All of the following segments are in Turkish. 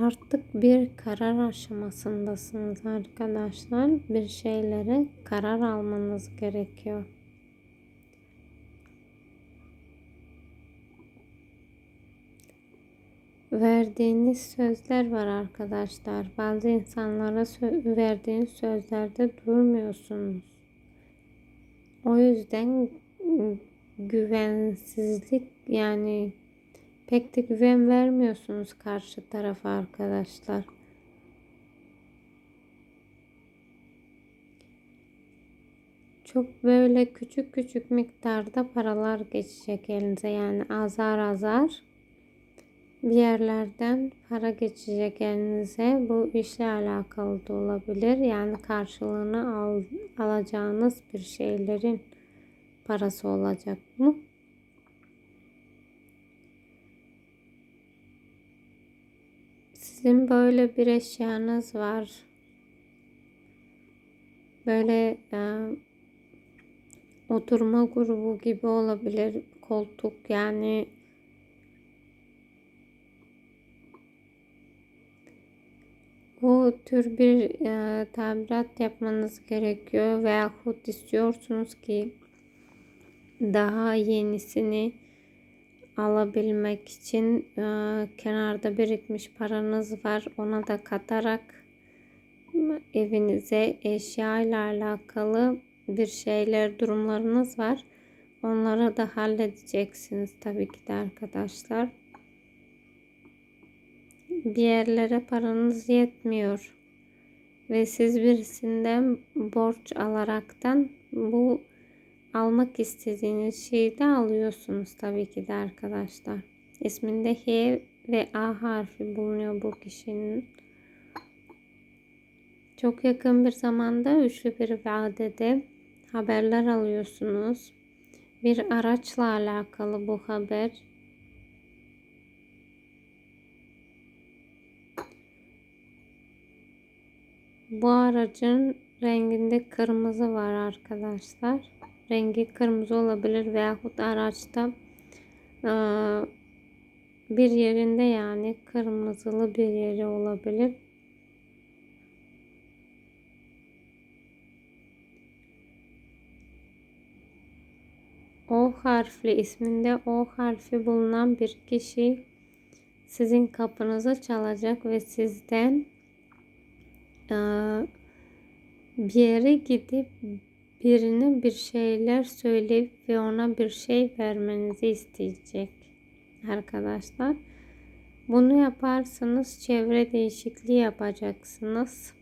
Artık bir karar aşamasındasınız arkadaşlar. Bir şeylere karar almanız gerekiyor. Verdiğiniz sözler var arkadaşlar. Bazı insanlara sö- verdiğiniz sözlerde durmuyorsunuz. O yüzden güvensizlik yani pek de güven vermiyorsunuz karşı tarafa arkadaşlar. Çok böyle küçük küçük miktarda paralar geçecek elinize yani azar azar bir yerlerden para geçecek elinize. Bu işle alakalı da olabilir. Yani karşılığını al, alacağınız bir şeylerin parası olacak mı? Sizin böyle bir eşyanız var. Böyle e, oturma grubu gibi olabilir. Koltuk yani bu tür bir e, tamirat yapmanız gerekiyor veyahut istiyorsunuz ki daha yenisini alabilmek için e, kenarda birikmiş paranız var. Ona da katarak evinize eşya ile alakalı bir şeyler durumlarınız var. Onları da halledeceksiniz tabii ki de arkadaşlar. Bir yerlere paranız yetmiyor ve siz birisinden borç alaraktan bu almak istediğiniz şeyi de alıyorsunuz tabii ki de arkadaşlar. İsminde H ve A harfi bulunuyor bu kişinin. Çok yakın bir zamanda üçlü bir vadede haberler alıyorsunuz. Bir araçla alakalı bu haber. Bu aracın renginde kırmızı var arkadaşlar. Rengi kırmızı olabilir veyahut araçta bir yerinde yani kırmızılı bir yeri olabilir. O harfli isminde O harfi bulunan bir kişi sizin kapınızı çalacak ve sizden bir yere gidip birine bir şeyler söyleyip ve ona bir şey vermenizi isteyecek arkadaşlar. Bunu yaparsanız çevre değişikliği yapacaksınız.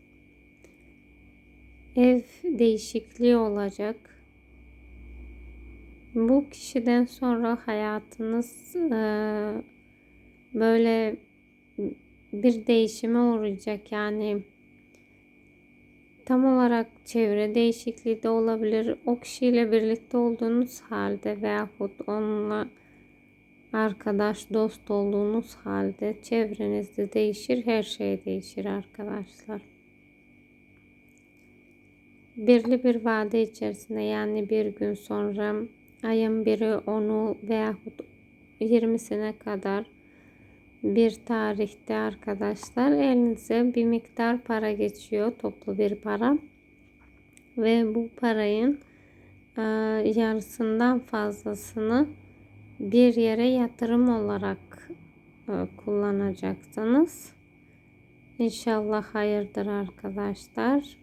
Ev değişikliği olacak. Bu kişiden sonra hayatınız e, böyle bir değişime uğrayacak. Yani tam olarak çevre değişikliği de olabilir. O kişiyle birlikte olduğunuz halde veyahut onunla arkadaş, dost olduğunuz halde çevrenizde değişir, her şey değişir arkadaşlar. Birli bir vade içerisinde yani bir gün sonra ayın biri onu veyahut 20'sine kadar bir tarihte arkadaşlar elinize bir miktar para geçiyor. Toplu bir para. Ve bu parayın e, yarısından fazlasını bir yere yatırım olarak e, kullanacaksınız. İnşallah hayırdır arkadaşlar.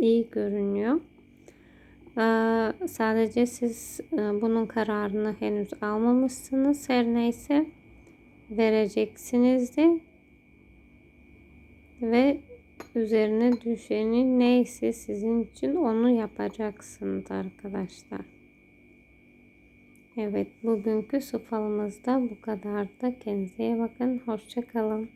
İyi görünüyor. E, sadece siz e, bunun kararını henüz almamışsınız. Her neyse vereceksiniz de ve üzerine düşeni neyse sizin için onu yapacaksınız arkadaşlar. Evet bugünkü su falımız da bu kadardı. Kendinize iyi bakın. Hoşçakalın.